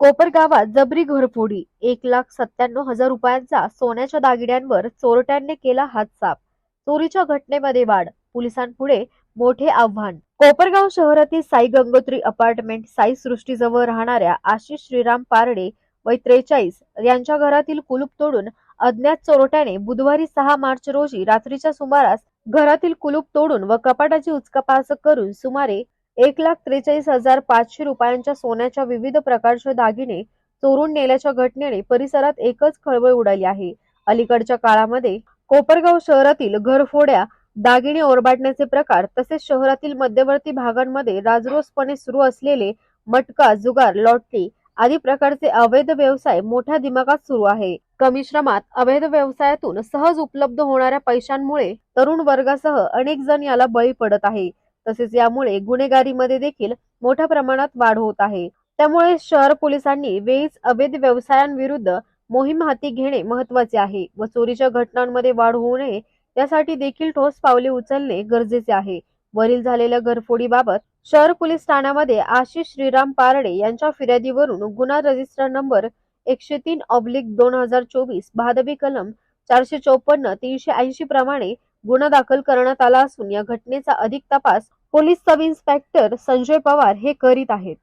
कोपर गावात जबरी घरफोडी एक लाख सत्त्याण्णव हजार रुपयांचा सोन्याच्या दागिन्यांवर चोरट्यांनी केला हातसाफ चोरीच्या घटनेमध्ये वाढ पोलिसांपुढे मोठे आव्हान. कोपरगाव शहरातील साई गंगोत्री अपार्टमेंट साई सृष्टीजवळ राहणाऱ्या आशिष श्रीराम पारडे वय त्रेचाळीस यांच्या घरातील कुलूप तोडून अज्ञात चोरट्याने बुधवारी सहा मार्च रोजी रात्रीच्या सुमारास घरातील कुलूप तोडून व कपाटाची उचकापास करून सुमारे एक लाख त्रेचाळीस हजार पाचशे रुपयांच्या सोन्याच्या विविध प्रकारचे दागिने चोरून नेल्याच्या घटनेने परिसरात एकच खळबळ उडाली आहे. अलीकडच्या काळामध्ये कोपरगाव शहरातील घरफोड्या दागिने ओरबाडण्याचे प्रकार तसेच शहरातील मध्यवर्ती भागांमध्ये राजरोसपणे सुरू असलेले मटका जुगार लॉटरी आदी प्रकारचे अवैध व्यवसाय मोठ्या दिमागात सुरू आहे. कमी श्रमात अवैध व्यवसायातून सहज उपलब्ध होणाऱ्या पैशांमुळे तरुण वर्गासह अनेक जण याला बळी पडत आहे. तसेच यामुळे गुन्हेगारीमध्ये देखील मोठ्या प्रमाणात वाढ होत आहे. त्यामुळे शहर पोलिसांनी वेळीच अवैध व्यवसायांविरुद्ध मोहीम हाती घेणे महत्त्वाचे आहे व चोरीच्या घटनांमध्ये वाढ होऊ नये यासाठी देखील ठोस पावले उचलणे गरजेचे आहे. वरील झालेल्या घरफोडीबाबत शहर पोलीस ठाण्यामध्ये आशिष श्रीराम पारडे यांच्या फिर्यादीवरून गुन्हा रजिस्टर नंबर एकशे तीन ऑब्लिक दोन हजार चोवीस भादवी कलम चारशे चौपन्न तीनशे ऐंशी प्रमाणे गुन्हा दाखल करण्यात आला असून या घटनेचा अधिक तपास police sub inspector Sanjay Pawar हे करीत आहेत.